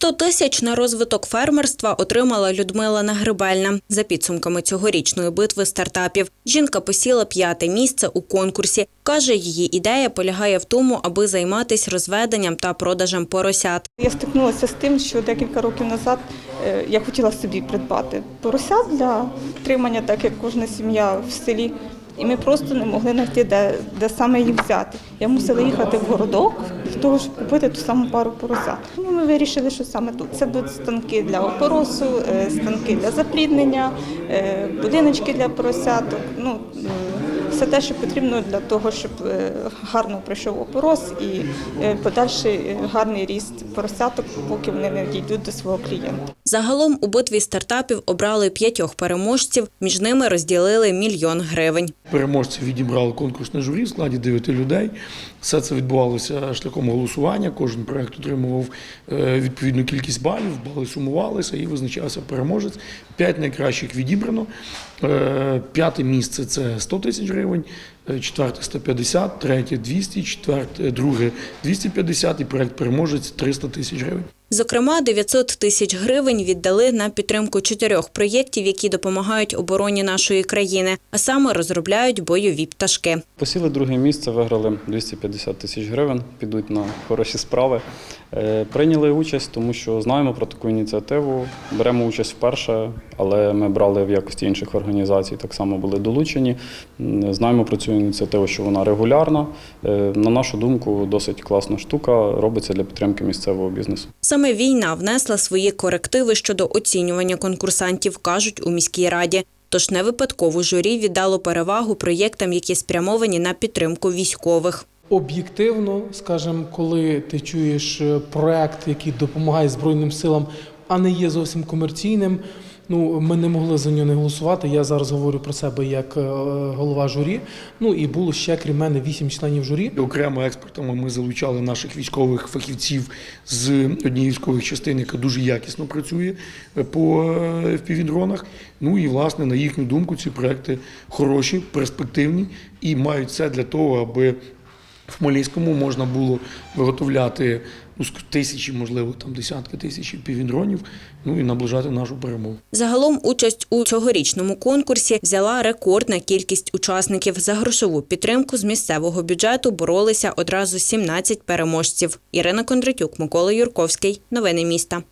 100 тисяч на розвиток фермерства отримала Людмила Нагребельна. За підсумками цьогорічної битви стартапів, жінка посіла п'яте місце у конкурсі. Каже, її ідея полягає в тому, аби займатися розведенням та продажем поросят. Я стикнулася з тим, що декілька років назад е, я хотіла собі придбати поросят для тримання, так як кожна сім'я в селі. І ми просто не могли знайти, де, де саме їх взяти. Я мусила їхати в городок для того, щоб купити ту саму пару поросят. Ну, ми вирішили, що саме тут. Це будуть станки для опоросу, е, станки для запліднення, е, будиночки для поросяток. Ну, е, все те, що потрібно для того, щоб гарно пройшов опорос і подальший гарний ріст поросяток, поки вони не дійдуть до свого клієнта. Загалом у битві стартапів обрали п'ятьох переможців, між ними розділили мільйон гривень. Переможці відібрали конкурсне журі в складі дев'яти людей. Все це відбувалося шляхом голосування. Кожен проект отримував е, відповідну кількість балів, бали сумувалися і визначався переможець. П'ять найкращих відібрано. Е, П'яте місце це 100 тисяч гривень, четверте 150, третє 200, четверте, друге 250 і проект переможець 300 тисяч гривень. Зокрема, 900 тисяч гривень віддали на підтримку чотирьох проєктів, які допомагають обороні нашої країни, а саме розробляють бойові пташки. Посіли друге місце, виграли 250 тисяч гривень, підуть на хороші справи. Е, Прийняли участь, тому що знаємо про таку ініціативу. Беремо участь вперше, але ми брали в якості інших організацій, так само були долучені. Знаємо про цю ініціативу, що вона регулярна. Е, На нашу думку, досить класна штука, робиться для підтримки місцевого бізнесу. Саме війна внесла свої корективи щодо оцінювання конкурсантів, кажуть у міській раді. Тож не випадково журі віддало перевагу проєктам, які спрямовані на підтримку військових. Об'єктивно, скажімо, коли ти чуєш е, проект, який допомагає Збройним силам, а не є зовсім комерційним. Ну, ми не могли за нього не голосувати. Я зараз говорю про себе як е, голова журі. Ну і було ще крім мене вісім членів журі. Окремо експертами ми залучали наших військових фахівців з однієї військових частин, яка дуже якісно працює по е, впівдронах. Ну і власне, на їхню думку, ці проекти хороші, перспективні і мають все для того, аби в Хмельницькому можна було виготовляти ну, тисячі, можливо, там десятки тисяч півдронів, ну і наближати нашу перемогу. Загалом участь у цьогорічному конкурсі взяла рекордна кількість учасників. За грошову підтримку з місцевого бюджету боролися одразу 17 переможців. Ірина Кондратюк, Микола Юрковський. Новини міста.